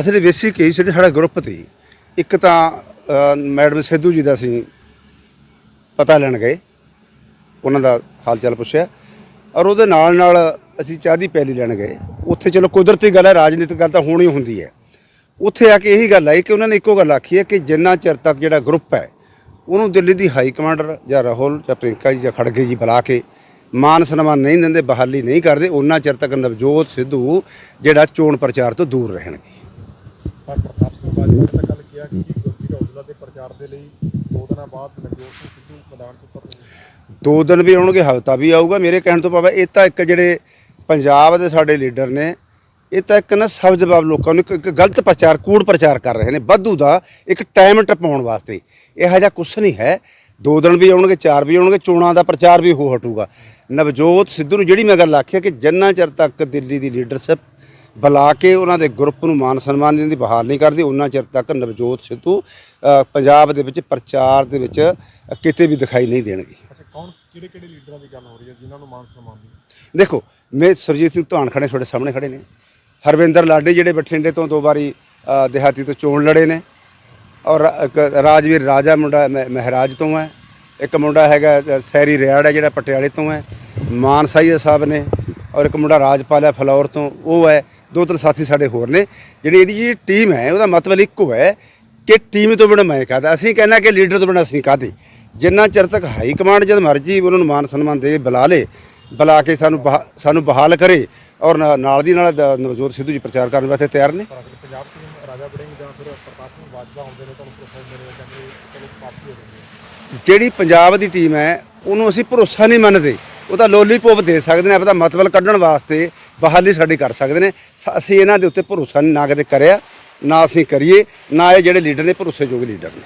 ਅਸਲੀ ਬੇਸਿਕ ਇਹ ਜਿਹੜੀ ਸਾਡਾ ਗਰੁੱਪ 'ਤੇ ਇੱਕ ਤਾਂ ਮੈਡਮ ਸਿੱਧੂ ਜੀ ਦਾ ਅਸੀਂ ਪਤਾ ਲੈਣ ਗਏ। ਉਹਨਾਂ ਦਾ ਹਾਲ ਚਾਲ ਪੁੱਛਿਆ। ਔਰ ਉਹਦੇ ਨਾਲ ਨਾਲ ਅਸੀਂ ਚਾਹ ਦੀ ਪੈਲੀ ਲੈਣ ਗਏ। ਉੱਥੇ ਚਲੋ ਕੁਦਰਤੀ ਗੱਲ ਹੈ, ਰਾਜਨੀਤਿਕ ਗੱਲ ਤਾਂ ਹੋਣੀ ਹੁੰਦੀ ਹੈ। ਉੱਥੇ ਆ ਕੇ ਇਹੀ ਗੱਲ ਆਈ ਕਿ ਉਹਨਾਂ ਨੇ ਇੱਕੋ ਗੱਲ ਆਖੀ ਹੈ ਕਿ ਜਿੰਨਾ ਚਿਰ ਤੱਕ ਜਿਹੜਾ ਗਰੁੱਪ ਹੈ, ਉਹਨੂੰ ਦਿੱਲੀ ਦੀ ਹਾਈ ਕਮਾਂਡਰ ਜਾਂ ਰਾਹੁਲ ਜਾਂ ਪ੍ਰਿੰਕਾ ਜੀ ਜਾਂ ਖੜਗੇ ਜੀ ਬੁਲਾ ਕੇ ਮਾਨ ਸਨਮਾਨ ਨਹੀਂ ਦਿੰਦੇ, ਬਹਾਲੀ ਨਹੀਂ ਕਰਦੇ, ਉਹਨਾਂ ਚਿਰ ਤੱਕ ਨਵਜੋਤ ਸਿੱਧੂ ਜਿਹੜਾ ਚੋਣ ਪ੍ਰਚਾਰ ਤੋਂ ਦੂਰ ਰਹਿਣਗੇ। ਪਰ ਪ੍ਰਤਾਪ ਸਿੰਘ ਬਾਜਵਾ ਨੇ ਤਾਂ ਕੱਲ ਕਿਹਾ ਕਿ ਗੁਰਜੀਤ ਔਜਲਾ ਦੇ ਪ੍ਰਚਾਰ ਦੇ ਲਈ ਦੋ ਦਿਨਾਂ ਬਾਅਦ ਨਵਜੋਤ ਸਿੰਘ ਸਿੱਧੂ ਮੈਦਾਨ 'ਚ ਉਤਰਨਗੇ। ਦੋ ਦਿਨ ਵੀ ਆਉਣਗੇ ਹਫਤਾ ਵੀ ਆਊਗਾ। ਮੇਰੇ ਕਹਿਣ ਤੋਂ ਭਾਵੇਂ ਇਹ ਤਾਂ ਇੱਕ ਜਿਹੜੇ ਪੰਜਾਬ ਦੇ ਸਾਡੇ ਲੀਡਰ ਨੇ, ਇਹ ਤਾਂ ਇੱਕ ਨਾ ਸਭ ਜਵਾਬ ਲੋਕਾਂ ਨੂੰ ਇੱਕ- ਗਲਤ ਪ੍ਰਚਾਰ, ਕੂੜ ਪ੍ਰਚਾਰ ਕਰ ਰਹੇ ਨੇ। ਵਾਧੂ ਦਾ ਇੱਕ ਟਾਈਮ ਟਪਾਉਣ ਵਾਸਤੇ। ਇਹੋ ਜਿਹਾ ਕੁਛ ਨਹੀਂ ਹੈ। ਦੋ ਦਿਨ ਵੀ ਆਉਣਗੇ, ਚਾਰ ਵੀ ਆਉਣਗੇ ਚੋਣਾਂ ਦਾ ਪ੍ਰਚਾਰ ਵੀ ਹੋ ਹਟੂਗਾ। ਨਵਜੋਤ ਸਿੱਧੂ ਨੂੰ ਜਿਹੜੀ ਮੈਂ ਗੱਲ ਆਖੀ ਹੈ ਕਿ ਜਿੰਨਾ ਚਿਰ ਤੱਕ ਦਿੱਲੀ ਦੀ ਲੀਡਰਸ਼ਿਪ ਬੁਲਾ ਕੇ ਉਹਨਾਂ ਦੇ ਗਰੁੱਪ ਨੂੰ ਮਾਨ ਸਨਮਾਨ ਦੇਣ ਦੀ ਬਹਾਲ ਨਹੀਂ ਕਰਦੀ ਉਹਨਾਂ ਚਿਰ ਤੱਕ ਨਵਜੋਤ ਸਿੱਧੂ ਪੰਜਾਬ ਦੇ ਵਿੱਚ ਪ੍ਰਚਾਰ ਦੇ ਵਿੱਚ ਕਿਤੇ ਵੀ ਦਿਖਾਈ ਨਹੀਂ ਦੇਣਗੇ। ਅੱਛਾ ਕੌਣ ਕਿਹੜੇ ਕਿਹੜੇ ਲੀਡਰਾਂ ਦੀ ਗੱਲ ਹੋ ਰਹੀ ਹੈ ਜਿਨ੍ਹਾਂ ਨੂੰ ਮਾਨ ਸਨਮਾਨ ਦੀ? ਦੇਖੋ ਮੈਂ ਸਰਜੀਤ ਸਿੰਘ ਧਾਨ ਖੜੇ ਤੁਹਾਡੇ ਸਾਹਮਣੇ ਖੜੇ ਨੇ। ਹਰਵਿੰਦਰ ਲਾਡੀ ਜਿਹੜੇ ਬਠਿੰਡੇ ਤੋਂ ਦੋ ਵਾਰੀ ਦਿਹਾਤੀ ਤੋਂ ਚੋਣ ਲੜੇ ਨੇ। ਔਰ ਰਾਜਵੀਰ ਰਾਜਾ ਮੁੰਡਾ ਮਹਿ- ਮਹਿਰਾਜ ਤੋਂ ਹੈ। ਇੱਕ ਮੁੰਡਾ ਹੈਗਾ ਸੈਰੀ ਰਿਆੜ ਹੈ ਜਿਹੜਾ ਪਟਿਆਲੇ ਤੋਂ ਹੈ। ਮਾਨ ਸਾਈਆ ਸਾਹਿਬ ਨੇ। ਔਰ ਇੱਕ ਮੁੰਡਾ ਰਾਜਪਾਲ ਹੈ ਫਲੌਰ ਤੋਂ ਉਹ ਹੈ। ਦੋ ਤਿੰਨ ਸਾਥੀ ਸਾਡੇ ਹੋਰ ਨੇ। ਜਿਹੜੀ ਇਹਦੀ ਜਿਹੜੀ ਟੀਮ ਹੈ ਉਹਦਾ ਮਤਲਬ ਇੱਕੋ ਹੈ ਕਿ ਟੀਮ ਤੋਂ ਬਿਨਾਂ ਮੈਂ ਕਹਦਾ। ਅਸੀਂ ਕਹਿੰਦਾ ਕਿ ਲੀਡਰ ਤੋਂ ਬਿਨਾਂ ਅਸੀਂ ਕਾਹਦੇ। ਜਿੰਨਾ ਚਿਰ ਤੱਕ ਹਾਈ ਕਮਾਂਡ ਜਦ ਮਰਜ਼ੀ ਉਹਨਾਂ ਨੂੰ ਮਾਨ ਸਨਮਾਨ ਦੇ ਬੁਲਾ ਲੇ ਬੁਲਾ ਕੇ ਸਾਨੂੰ ਸਾਨੂੰ ਬਹਾਲ ਕਰੇ ਔਰ ਨਾਲ ਦੀ ਨਾਲ ਨਵਜੋਤ ਸਿੱਧੂ ਜੀ ਪ੍ਰਚਾਰ ਕਰਨ ਵਾਸਤੇ ਤਿਆਰ ਨੇ। ਪਰ ਅਗਰ ਪੰਜਾਬ ਟੀਮ ਰਾਜਾ ਵੜਿੰਗ ਜਾਂ ਫਿਰ ਪ੍ਰਤਾਪ ਸਿੰਘ ਬਾਜਵਾ ਆਉਂਦੇ ਨੇ ਤੁਹਾਨੂੰ ਭਰੋਸਾ ਦਿੰਦੇ ਨੇ ਕਹਿੰਦੇ ਚਲੋ ਵਾਪਸੀ ਹੋ ਜਾਂਦੀ ਹੈ। ਜਿਹੜੀ ਪੰਜਾਬ ਦੀ ਟੀਮ ਹੈ ਉਹਨੂੰ ਅਸੀਂ ਭਰੋਸਾ ਨਹੀਂ ਮੰਨਦੇ। ਉਹ ਤਾਂ ਲੋਲੀਪੌਪ ਦੇ ਸਕਦੇ ਨੇ ਆਪਦਾ ਮਤਲਬ ਕੱਢਣ ਵਾਸਤੇ ਬਹਾਲੀ ਸਾਡੀ ਕਰ ਸਕਦੇ ਨੇ। ਸ- ਅਸੀਂ ਇਹਨਾਂ ਦੇ ਉੱਤੇ ਭਰੋਸਾ ਨਹੀਂ ਨਾ ਕਦੇ ਕਰਿਆ, ਨਾ ਅਸੀਂ ਕਰੀਏ, ਨਾ ਇਹ ਜਿਹੜੇ ਲੀਡਰ ਨੇ ਭਰੋਸੇਯੋਗ ਲੀਡਰ ਨੇ।